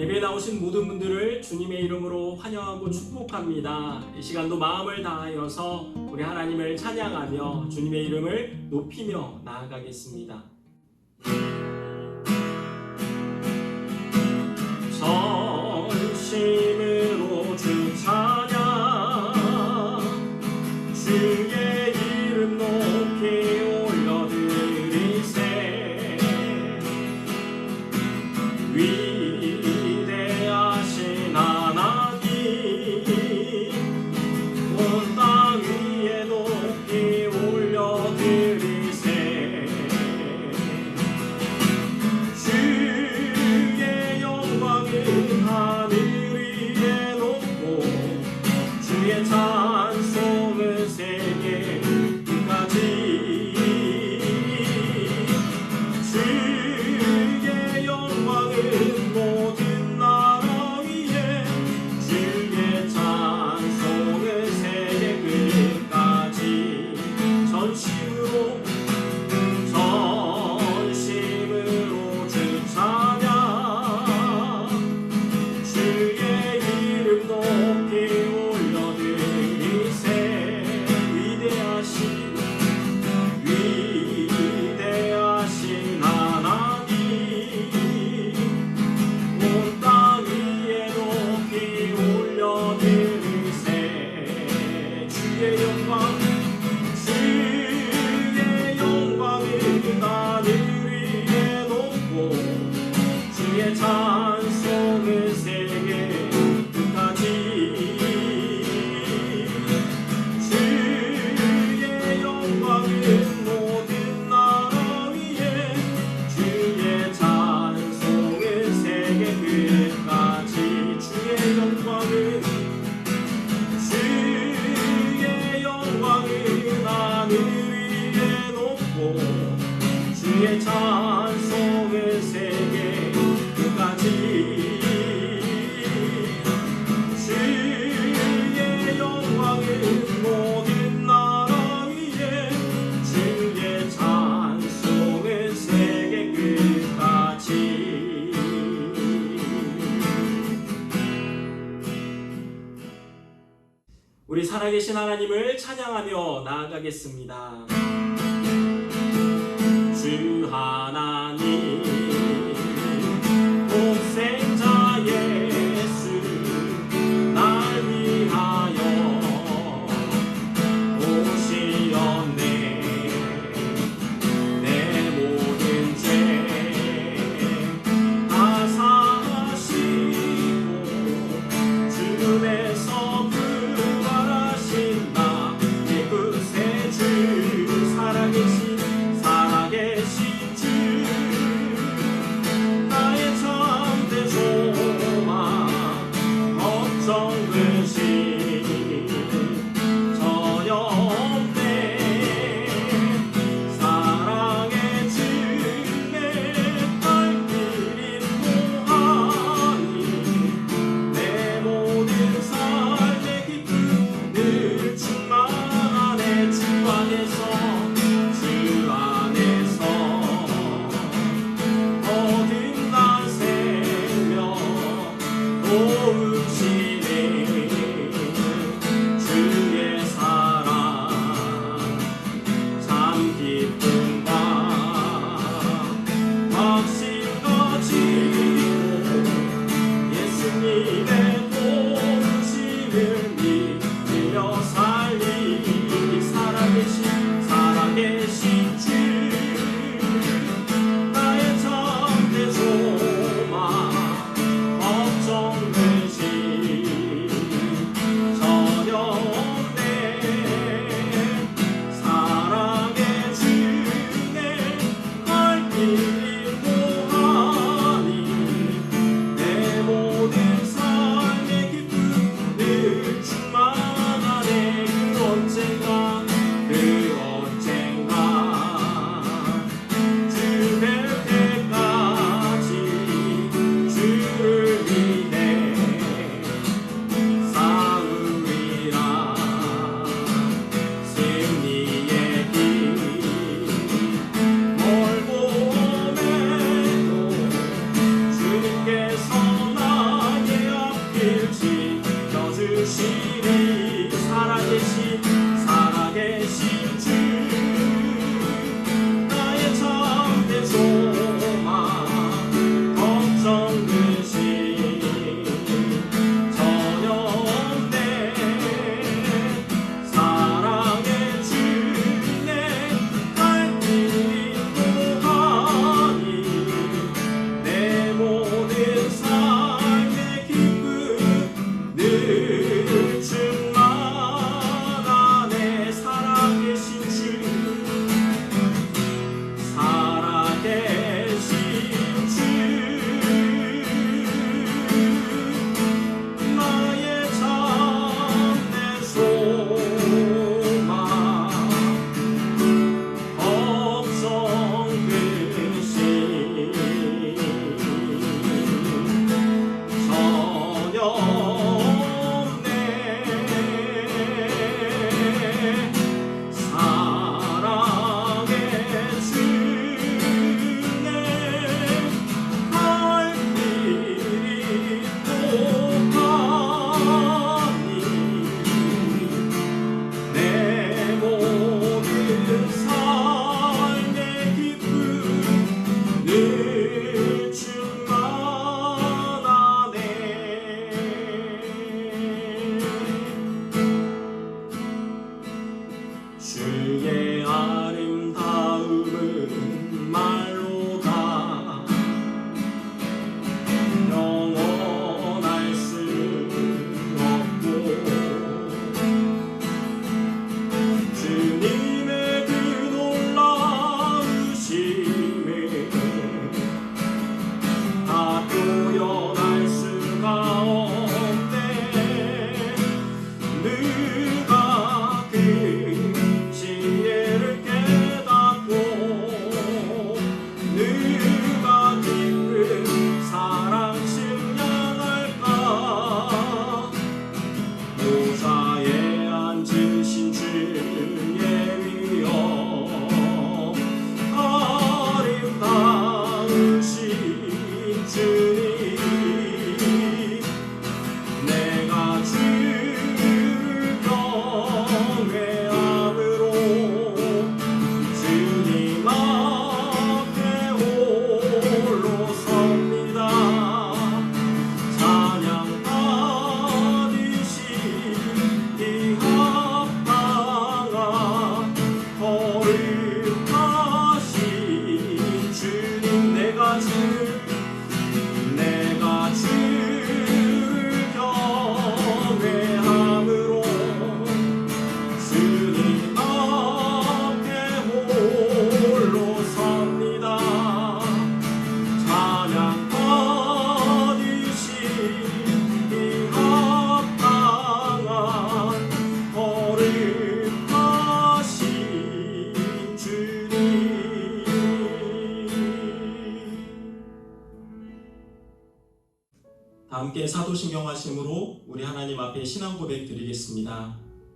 예배 나오신 모든 분들을 주님의 이름으로 환영하고 축복합니다. 이 시간도 마음을 다하여서 우리 하나님을 찬양하며 주님의 이름을 높이며 나아가겠습니다. 우리 살아계신 하나님을 찬양하며 나아가겠습니다. 주 하나님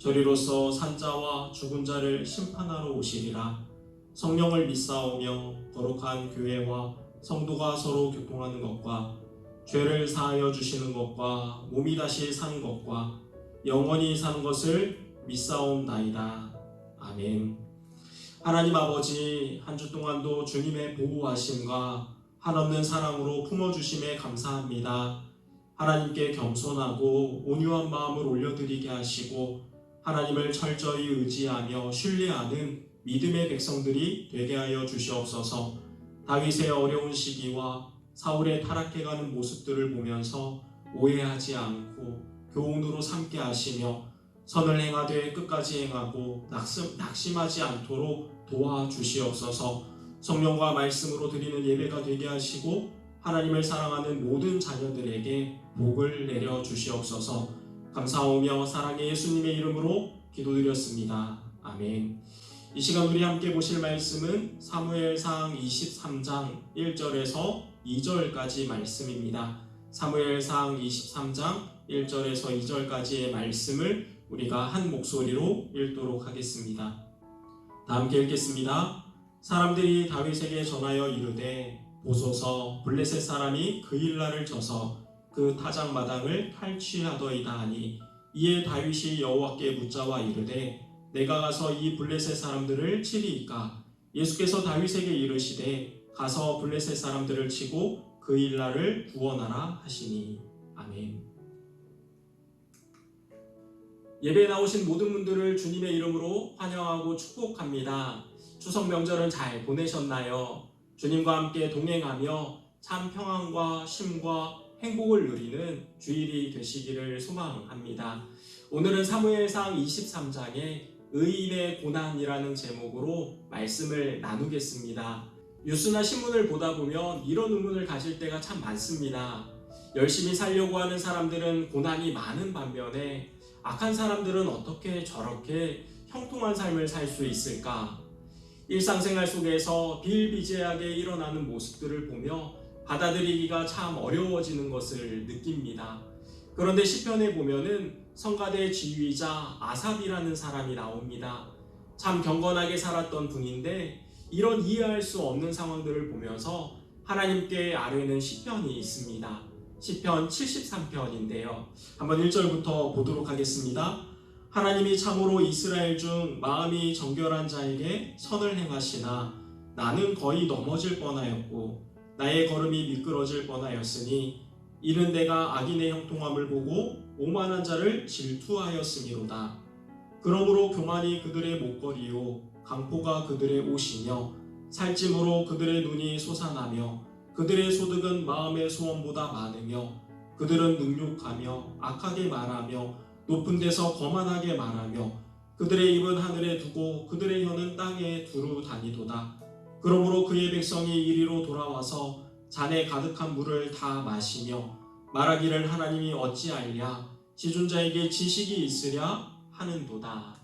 저리로서 산자와 죽은 자를 심판하러 오시리라. 성령을 믿사오며 거룩한 교회와 성도가 서로 교통하는 것과 죄를 사하여 주시는 것과 몸이 다시 사는 것과 영원히 사는 것을 믿사옵나이다. 아멘. 하나님 아버지 한 주 동안도 주님의 보호하심과 한없는 사랑으로 품어주심에 감사합니다. 하나님께 겸손하고 온유한 마음을 올려드리게 하시고 하나님을 철저히 의지하며 신뢰하는 믿음의 백성들이 되게 하여 주시옵소서. 다윗의 어려운 시기와 사울의 타락해가는 모습들을 보면서 오해하지 않고 교훈으로 삼게 하시며 선을 행하되 끝까지 행하고 낙심, 낙심하지 않도록 도와주시옵소서. 성령과 말씀으로 드리는 예배가 되게 하시고 하나님을 사랑하는 모든 자녀들에게 복을 내려 주시옵소서. 감사하며 사랑의 예수님의 이름으로 기도드렸습니다. 아멘. 이 시간 우리 함께 보실 말씀은 사무엘상 23장 1절에서 2절까지 말씀입니다. 사무엘상 23장 1절에서 2절까지의 말씀을 우리가 한 목소리로 읽도록 하겠습니다. 다 함께 읽겠습니다. 사람들이 다윗에게 전하여 이르되 보소서 블레셋 사람이 그 일날을 져서 그 타작 마당을 탈취하더이다 하니 이에 다윗이 여호와께 묻자와 이르되 내가 가서 이 블레셋 사람들을 치리이까 예수께서 다윗에게 이르시되 가서 블레셋 사람들을 치고 그 일날을 구원하라 하시니 아멘. 예배에 나오신 모든 분들을 주님의 이름으로 환영하고 축복합니다. 추석 명절은 잘 보내셨나요? 주님과 함께 동행하며 참 평안과 쉼과 행복을 누리는 주일이 되시기를 소망합니다. 오늘은 사무엘상 23장의 의인의 고난이라는 제목으로 말씀을 나누겠습니다. 뉴스나 신문을 보다 보면 이런 의문을 가질 때가 참 많습니다. 열심히 살려고 하는 사람들은 고난이 많은 반면에 악한 사람들은 어떻게 저렇게 형통한 삶을 살 수 있을까? 일상생활 속에서 비일비재하게 일어나는 모습들을 보며 받아들이기가 참 어려워지는 것을 느낍니다. 그런데 시편에 보면은 성가대 지휘자 아삽이라는 사람이 나옵니다. 참 경건하게 살았던 분인데 이런 이해할 수 없는 상황들을 보면서 하나님께 아뢰는 시편이 있습니다. 시편 73편인데요. 한번 1절부터 보도록 하겠습니다. 하나님이 참으로 이스라엘 중 마음이 정결한 자에게 선을 행하시나 나는 거의 넘어질 뻔하였고 나의 걸음이 미끄러질 뻔하였으니 이는 내가 악인의 형통함을 보고 오만한 자를 질투하였음이로다. 그러므로 교만이 그들의 목걸이요 강포가 그들의 옷이며 살찜으로 그들의 눈이 솟아나며 그들의 소득은 마음의 소원보다 많으며 그들은 능욕하며 악하게 말하며 높은 데서 거만하게 말하며 그들의 입은 하늘에 두고 그들의 혀는 땅에 두루 다니도다. 그러므로 그의 백성이 이리로 돌아와서 잔에 가득한 물을 다 마시며 말하기를 하나님이 어찌 알랴 지존자에게 지식이 있으랴 하는도다.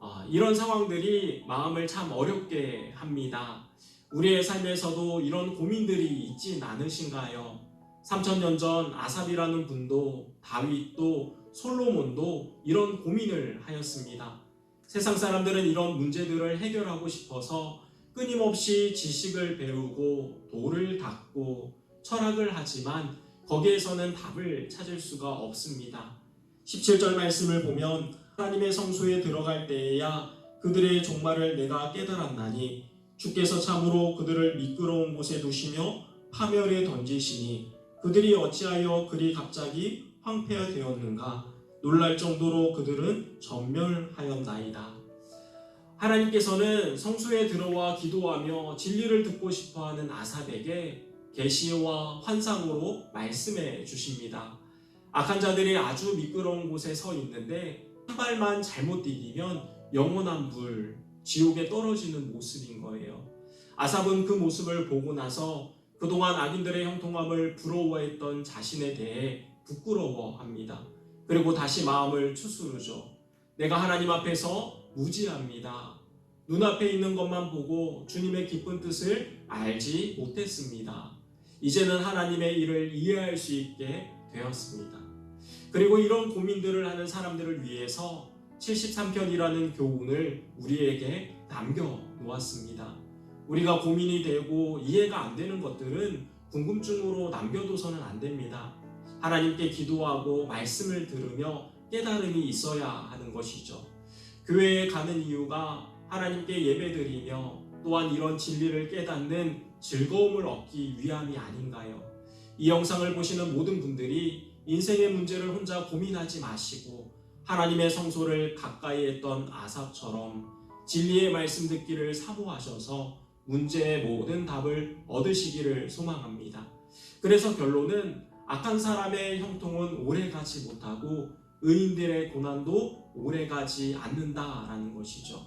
어, 이런 상황들이 마음을 참 어렵게 합니다. 우리의 삶에서도 이런 고민들이 있진 않으신가요? 3천년 전 아삽이라는 분도 다윗도 솔로몬도 이런 고민을 하였습니다. 세상 사람들은 이런 문제들을 해결하고 싶어서 끊임없이 지식을 배우고 돌을 닦고 철학을 하지만 거기에서는 답을 찾을 수가 없습니다. 17절 말씀을 보면 하나님의 성소에 들어갈 때에야 그들의 종말을 내가 깨달았나니 주께서 참으로 그들을 미끄러운 곳에 두시며 파멸에 던지시니 그들이 어찌하여 그리 갑자기 황폐하되었는가 놀랄 정도로 그들은 전멸하였나이다. 하나님께서는 성소에 들어와 기도하며 진리를 듣고 싶어하는 아삽에게 계시와 환상으로 말씀해 주십니다. 악한 자들이 아주 미끄러운 곳에 서 있는데 한 발만 잘못 디디면 영원한 불, 지옥에 떨어지는 모습인 거예요. 아삽은 그 모습을 보고 나서 그동안 악인들의 형통함을 부러워했던 자신에 대해 부끄러워합니다. 그리고 다시 마음을 추스르죠. 내가 하나님 앞에서 무지합니다. 눈앞에 있는 것만 보고 주님의 기쁜 뜻을 알지 못했습니다. 이제는 하나님의 일을 이해할 수 있게 되었습니다. 그리고 이런 고민들을 하는 사람들을 위해서 73편이라는 교훈을 우리에게 남겨 놓았습니다. 우리가 고민이 되고 이해가 안 되는 것들은 궁금증으로 남겨둬서는 안 됩니다. 하나님께 기도하고 말씀을 들으며 깨달음이 있어야 하는 것이죠. 교회에 가는 이유가 하나님께 예배드리며 또한 이런 진리를 깨닫는 즐거움을 얻기 위함이 아닌가요? 이 영상을 보시는 모든 분들이 인생의 문제를 혼자 고민하지 마시고 하나님의 성소를 가까이 했던 아삽처럼 진리의 말씀 듣기를 사모하셔서 문제의 모든 답을 얻으시기를 소망합니다. 그래서 결론은 악한 사람의 형통은 오래 가지 못하고 의인들의 고난도 오래가지 않는다라는 것이죠.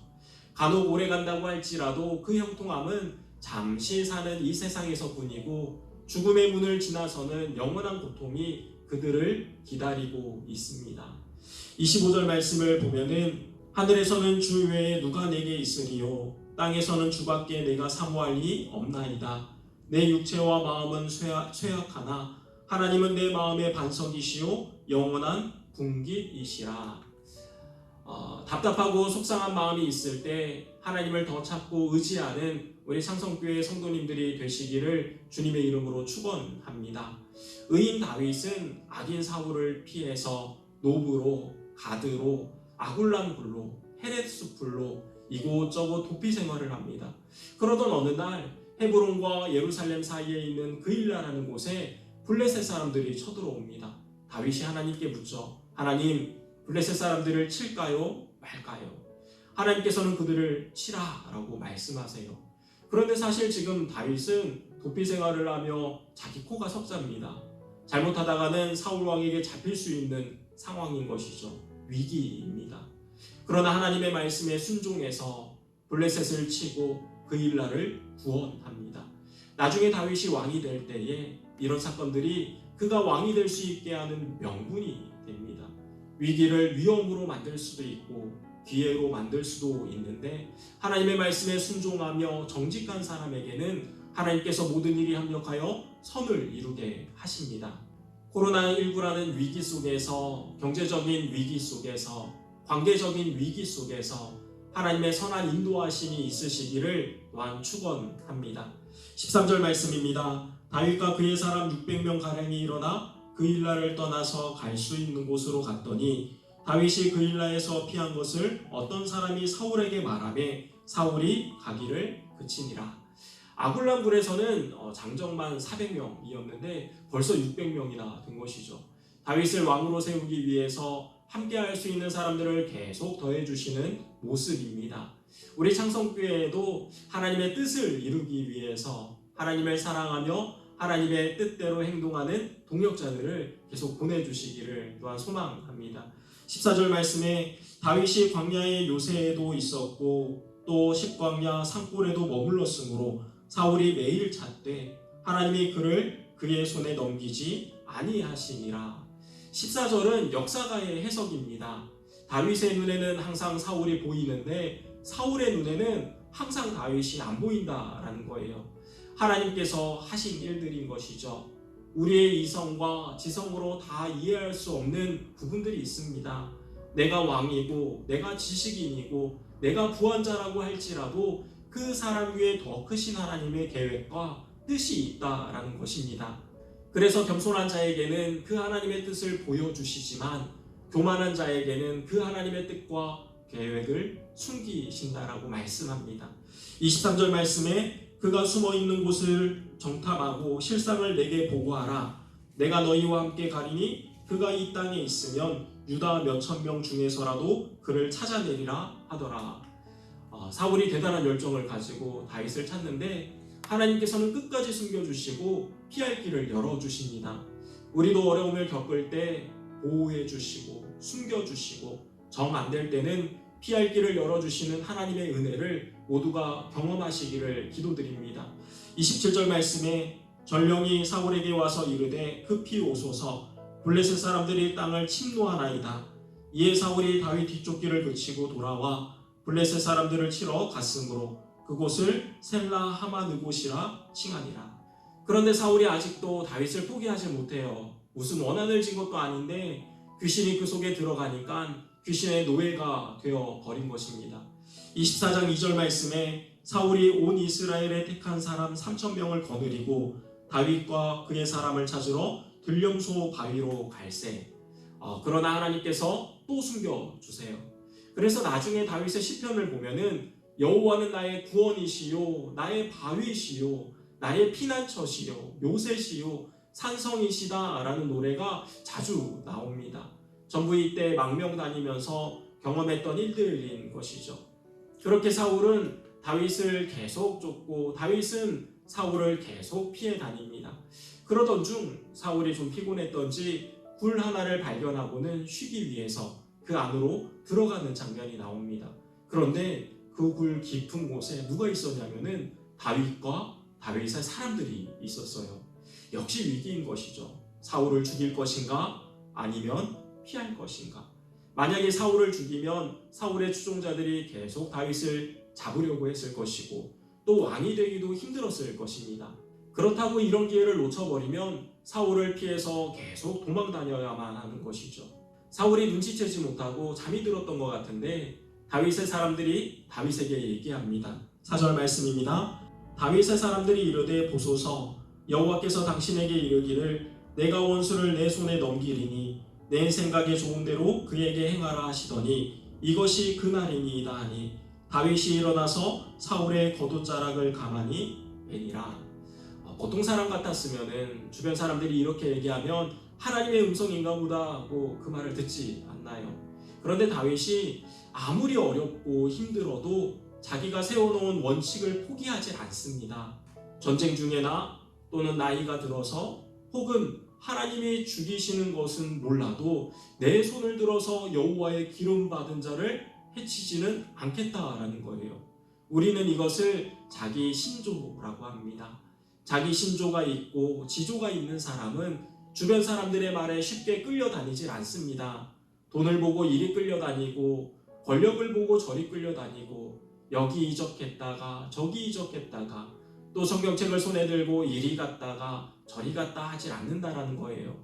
간혹 오래간다고 할지라도 그 형통함은 잠시 사는 이 세상에서뿐이고 죽음의 문을 지나서는 영원한 고통이 그들을 기다리고 있습니다. 25절 말씀을 보면은 하늘에서는 주 외에 누가 내게 있으리요 땅에서는 주밖에 내가 사모할 이 없나이다. 내 육체와 마음은 쇠약, 쇠약하나 하나님은 내 마음의 반석이시요 영원한 궁깃이시라. 어, 답답하고 속상한 마음이 있을 때 하나님을 더 찾고 의지하는 우리 상성교회 성도님들이 되시기를 주님의 이름으로 축원합니다. 의인 다윗은 악인 사울을 피해서 노브로 가드로 아굴란 굴로 헤레스 풀로 이곳저곳 도피 생활을 합니다. 그러던 어느 날 헤브론과 예루살렘 사이에 있는 그일라라는 곳에 블레셋 사람들이 쳐들어옵니다. 다윗이 하나님께 묻죠. 하나님, 블레셋 사람들을 칠까요? 말까요? 하나님께서는 그들을 치라라고 말씀하세요. 그런데 사실 지금 다윗은 도피 생활을 하며 자기 코가 석자입니다. 잘못하다가는 사울 왕에게 잡힐 수 있는 상황인 것이죠. 위기입니다. 그러나 하나님의 말씀에 순종해서 블레셋을 치고 그 일날을 구원합니다. 나중에 다윗이 왕이 될 때에 이런 사건들이 그가 왕이 될 수 있게 하는 명분이 됩니다. 위기를 위험으로 만들 수도 있고 기회로 만들 수도 있는데 하나님의 말씀에 순종하며 정직한 사람에게는 하나님께서 모든 일이 합력하여 선을 이루게 하십니다. 코로나19라는 위기 속에서 경제적인 위기 속에서 관계적인 위기 속에서 하나님의 선한 인도하심이 있으시기를 또한 축원합니다. 13절 말씀입니다. 다윗과 그의 사람 600명 가량이 일어나 그 일라를 떠나서 갈 수 있는 곳으로 갔더니 다윗이 그 일라에서 피한 것을 어떤 사람이 사울에게 말하매 사울이 가기를 그치니라. 아굴람굴에서는 어, 장정만 400명이었는데 벌써 600명이나 된 것이죠. 다윗을 왕으로 세우기 위해서 함께할 수 있는 사람들을 계속 더해주시는 모습입니다. 우리 창성교회에도 하나님의 뜻을 이루기 위해서 하나님을 사랑하며 하나님의 뜻대로 행동하는 동역자들을 계속 보내주시기를 또한 소망합니다. 14절 말씀에 다윗이 광야의 요새에도 있었고 또 십광야 산골에도 머물렀으므로 사울이 매일 찾되 하나님이 그를 그의 손에 넘기지 아니하시니라. 14절은 역사가의 해석입니다. 다윗의 눈에는 항상 사울이 보이는데 사울의 눈에는 항상 다윗이 안 보인다라는 거예요. 하나님께서 하신 일들인 것이죠. 우리의 이성과 지성으로 다 이해할 수 없는 부분들이 있습니다. 내가 왕이고, 내가 지식인이고, 내가 부한자라고 할지라도 그 사람 위에 더 크신 하나님의 계획과 뜻이 있다라는 것입니다. 그래서 겸손한 자에게는 그 하나님의 뜻을 보여주시지만 교만한 자에게는 그 하나님의 뜻과 계획을 숨기신다라고 말씀합니다. 23절 말씀에 그가 숨어 있는 곳을 정탐하고 실상을 내게 보고하라. 내가 너희와 함께 가리니 그가 이 땅에 있으면 유다 몇천 명 중에서라도 그를 찾아내리라 하더라. 어, 사울이 대단한 열정을 가지고 다윗을 찾는데 하나님께서는 끝까지 숨겨주시고 피할 길을 열어주십니다. 우리도 어려움을 겪을 때 보호해주시고 숨겨주시고 정 안 될 때는 피할 길을 열어주시는 하나님의 은혜를 모두가 경험하시기를 기도드립니다. 27절 말씀에 전령이 사울에게 와서 이르되 급히 오소서 블레셋 사람들이 땅을 침노하나이다. 이에 사울이 다윗 뒤쫓기를 그치고 돌아와 블레셋 사람들을 치러 갔으므로 그곳을 셀라 하마느 곳이라 칭하니라. 그런데 사울이 아직도 다윗을 포기하지 못해요. 무슨 원한을 진 것도 아닌데 귀신이 그 속에 들어가니까 귀신의 노예가 되어 버린 것입니다. 24장 2절 말씀에 사울이 온 이스라엘에 택한 사람 3천 명을 거느리고 다윗과 그의 사람을 찾으러 들령소 바위로 갈세. 어, 그러나 하나님께서 또 숨겨 주세요. 그래서 나중에 다윗의 시편을 보면은 여호와는 나의 구원이시요 나의 바위시요 나의 피난처시요 요새시요 산성이시다라는 노래가 자주 나옵니다. 전부 이때 망명 다니면서 경험했던 일들인 것이죠. 그렇게 사울은 다윗을 계속 쫓고 다윗은 사울을 계속 피해 다닙니다. 그러던 중 사울이 좀 피곤했던지 굴 하나를 발견하고는 쉬기 위해서 그 안으로 들어가는 장면이 나옵니다. 그런데 그 굴 깊은 곳에 누가 있었냐면은 다윗과 다윗의 사람들이 있었어요. 역시 위기인 것이죠. 사울을 죽일 것인가 아니면 피할 것인가. 만약에 사울을 죽이면 사울의 추종자들이 계속 다윗을 잡으려고 했을 것이고 또 왕이 되기도 힘들었을 것입니다. 그렇다고 이런 기회를 놓쳐버리면 사울을 피해서 계속 도망 다녀야만 하는 것이죠. 사울이 눈치채지 못하고 잠이 들었던 것 같은데 다윗의 사람들이 다윗에게 얘기합니다. 4절 말씀입니다. 다윗의 사람들이 이르되 보소서 여호와께서 당신에게 이르기를 내가 원수를 내 손에 넘기리니 내 생각에 좋은 대로 그에게 행하라 하시더니 이것이 그날이니이다 하니 다윗이 일어나서 사울의 겉옷자락을 가만히 베니라 어, 보통 사람 같았으면은 주변 사람들이 이렇게 얘기하면 하나님의 음성인가 보다 하고 그 말을 듣지 않나요? 그런데 다윗이 아무리 어렵고 힘들어도 자기가 세워놓은 원칙을 포기하지 않습니다. 전쟁 중에나 또는 나이가 들어서 혹은 하나님이 죽이시는 것은 몰라도 내 손을 들어서 여호와의 기름 받은 자를 해치지는 않겠다라는 거예요. 우리는 이것을 자기 신조라고 합니다. 자기 신조가 있고 지조가 있는 사람은 주변 사람들의 말에 쉽게 끌려다니질 않습니다. 돈을 보고 이리 끌려다니고 권력을 보고 저리 끌려다니고 여기 이적했다가 저기 이적했다가 또 성경책을 손에 들고 이리 갔다가 저리 갔다 하질 않는다라는 거예요.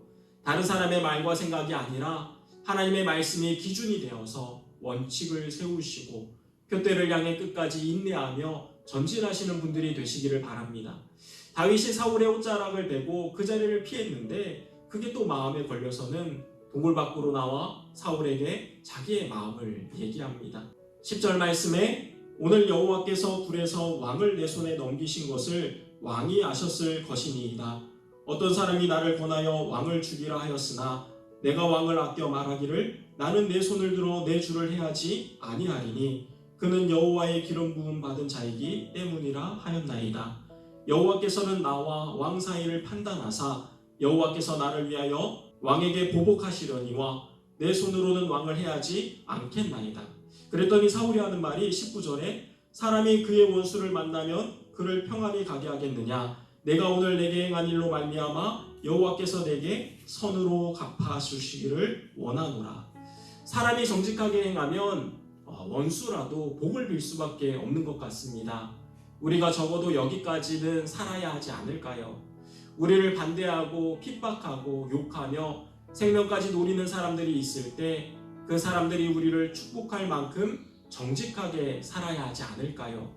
다른 사람의 말과 생각이 아니라 하나님의 말씀이 기준이 되어서 원칙을 세우시고 표대를 향해 끝까지 인내하며 전진하시는 분들이 되시기를 바랍니다. 다윗이 사울의 옷자락을 베고 그 자리를 피했는데 그게 또 마음에 걸려서는 동굴 밖으로 나와 사울에게 자기의 마음을 얘기합니다. 10절 말씀에 오늘 여호와께서 굴에서 왕을 내 손에 넘기신 것을 왕이 아셨을 것이니이다. 어떤 사람이 나를 권하여 왕을 죽이라 하였으나 내가 왕을 아껴 말하기를 나는 내 손을 들어 내 주를 해야지 아니하리니 그는 여호와의 기름 부음 받은 자이기 때문이라 하였나이다. 여호와께서는 나와 왕 사이를 판단하사 여호와께서 나를 위하여 왕에게 보복하시려니와 내 손으로는 왕을 해야지 않겠나이다. 그랬더니 사울이 하는 말이 19절에 사람이 그의 원수를 만나면 그를 평안히 가게 하겠느냐 내가 오늘 내게 행한 일로 말미암아 여호와께서 내게 선으로 갚아 주시기를 원하노라. 사람이 정직하게 행하면 어, 원수라도 복을 빌 수밖에 없는 것 같습니다. 우리가 적어도 여기까지는 살아야 하지 않을까요? 우리를 반대하고 핍박하고 욕하며 생명까지 노리는 사람들이 있을 때 그 사람들이 우리를 축복할 만큼 정직하게 살아야 하지 않을까요?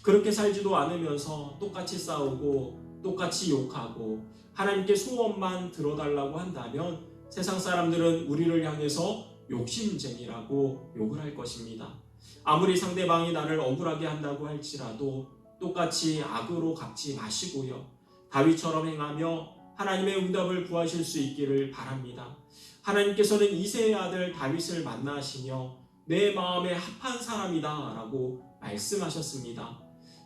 그렇게 살지도 않으면서 똑같이 싸우고 똑같이 욕하고 하나님께 소원만 들어달라고 한다면 세상 사람들은 우리를 향해서 욕심쟁이라고 욕을 할 것입니다. 아무리 상대방이 나를 억울하게 한다고 할지라도 똑같이 악으로 갚지 마시고요. 다윗처럼 행하며 하나님의 응답을 구하실 수 있기를 바랍니다. 하나님께서는 이세의 아들 다윗을 만나시며 내 마음에 합한 사람이다 라고 말씀하셨습니다.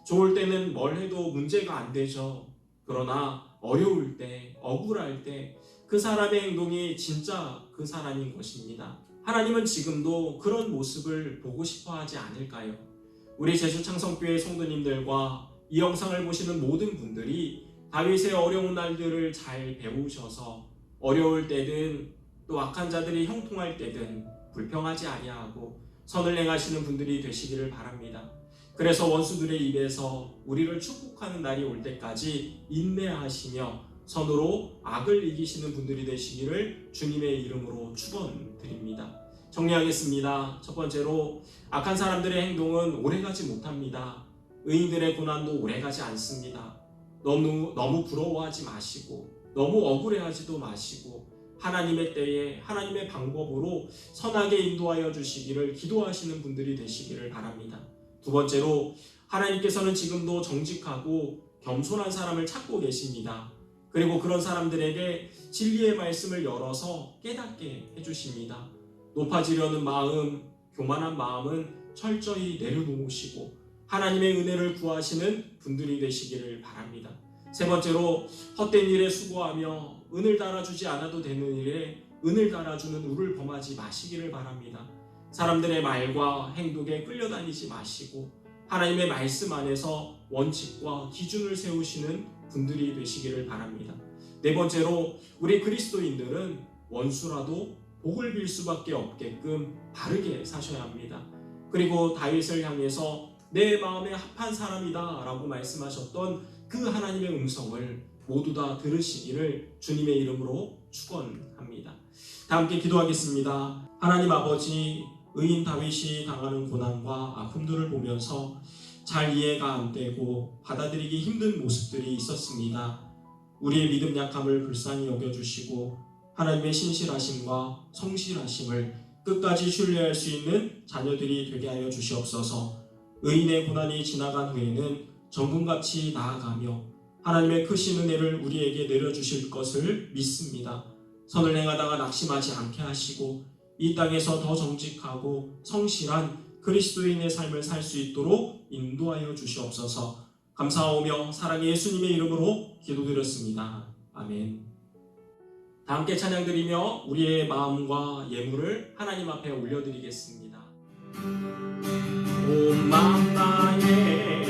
좋을 때는 뭘 해도 문제가 안 되죠. 그러나 어려울 때, 억울할 때 그 사람의 행동이 진짜 그 사람인 것입니다. 하나님은 지금도 그런 모습을 보고 싶어 하지 않을까요? 우리 제주창성교회 성도님들과 이 영상을 보시는 모든 분들이 다윗의 어려운 날들을 잘 배우셔서 어려울 때든 또 악한 자들이 형통할 때든 불평하지 아니하고 선을 행하시는 분들이 되시기를 바랍니다. 그래서 원수들의 입에서 우리를 축복하는 날이 올 때까지 인내하시며 선으로 악을 이기시는 분들이 되시기를 주님의 이름으로 축원드립니다. 정리하겠습니다. 첫 번째로 악한 사람들의 행동은 오래가지 못합니다. 의인들의 고난도 오래가지 않습니다. 너무 너무 부러워하지 마시고 너무 억울해하지도 마시고 하나님의 때에 하나님의 방법으로 선하게 인도하여 주시기를 기도하시는 분들이 되시기를 바랍니다. 두 번째로 하나님께서는 지금도 정직하고 겸손한 사람을 찾고 계십니다. 그리고 그런 사람들에게 진리의 말씀을 열어서 깨닫게 해주십니다. 높아지려는 마음, 교만한 마음은 철저히 내려놓으시고 하나님의 은혜를 구하시는 분들이 되시기를 바랍니다. 세 번째로 헛된 일에 수고하며 은을 달아주지 않아도 되는 일에 은을 달아주는 우를 범하지 마시기를 바랍니다. 사람들의 말과 행동에 끌려다니지 마시고 하나님의 말씀 안에서 원칙과 기준을 세우시는 분들이 되시기를 바랍니다. 네 번째로 우리 그리스도인들은 원수라도 복을 빌 수밖에 없게끔 바르게 사셔야 합니다. 그리고 다윗을 향해서 내 마음에 합한 사람이다라고 말씀하셨던 그 하나님의 음성을 모두 다 들으시기를 주님의 이름으로 축원합니다. 다 함께 기도하겠습니다. 하나님 아버지 의인 다윗이 당하는 고난과 아픔들을 보면서 잘 이해가 안 되고 받아들이기 힘든 모습들이 있었습니다. 우리의 믿음 약함을 불쌍히 여겨주시고 하나님의 신실하심과 성실하심을 끝까지 신뢰할 수 있는 자녀들이 되게 하여 주시옵소서. 의인의 고난이 지나간 후에는 정금같이 나아가며 하나님의 크신 은혜를 우리에게 내려주실 것을 믿습니다. 선을 행하다가 낙심하지 않게 하시고 이 땅에서 더 정직하고 성실한 그리스도인의 삶을 살 수 있도록 인도하여 주시옵소서. 감사하오며 사랑의 예수님의 이름으로 기도드렸습니다. 아멘. 다 함께 찬양드리며 우리의 마음과 예물을 하나님 앞에 올려드리겠습니다. 온 마음 나의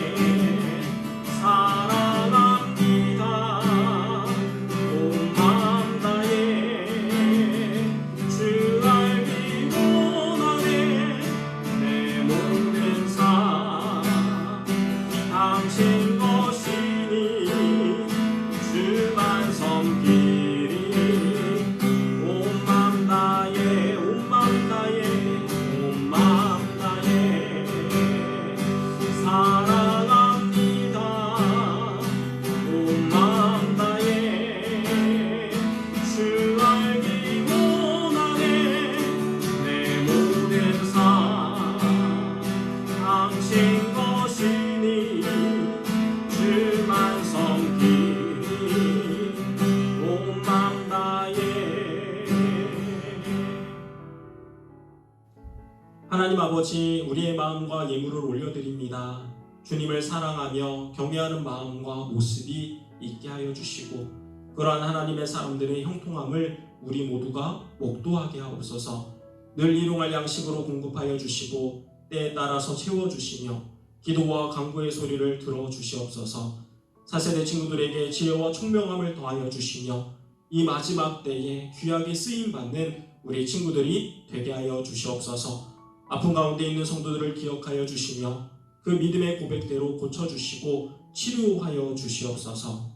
예물을 올려드립니다. 주님을 사랑하며 경외하는 마음과 모습이 있게 하여 주시고 그러한 하나님의 사람들의 형통함을 우리 모두가 목도하게 하옵소서. 늘 일용할 양식으로 공급하여 주시고 때에 따라서 채워 주시며 기도와 강구의 소리를 들어 주시옵소서. 사세대 친구들에게 지혜와 총명함을 더하여 주시며 이 마지막 때에 귀하게 쓰임 받는 우리 친구들이 되게 하여 주시옵소서. 아픈 가운데 있는 성도들을 기억하여 주시며 그 믿음의 고백대로 고쳐 주시고 치료하여 주시옵소서.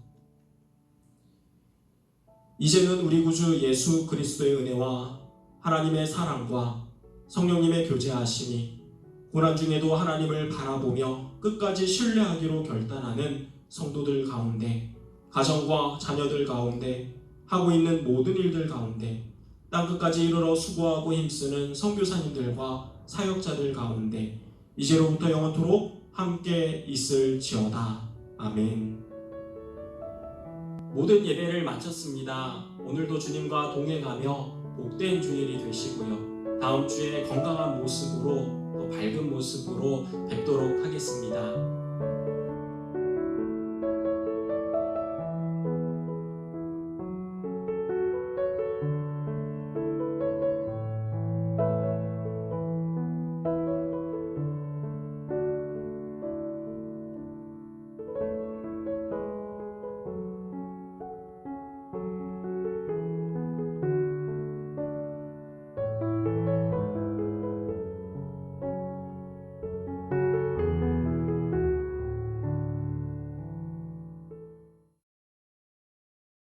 이제는 우리 구주 예수 그리스도의 은혜와 하나님의 사랑과 성령님의 교제하심이 고난 중에도 하나님을 바라보며 끝까지 신뢰하기로 결단하는 성도들 가운데 가정과 자녀들 가운데 하고 있는 모든 일들 가운데 땅 끝까지 이르러 수고하고 힘쓰는 선교사님들과 사역자들 가운데 이제로부터 영원토록 함께 있을지어다. 아멘. 모든 예배를 마쳤습니다. 오늘도 주님과 동행하며 복된 주일이 되시고요. 다음 주에 건강한 모습으로 또 밝은 모습으로 뵙도록 하겠습니다.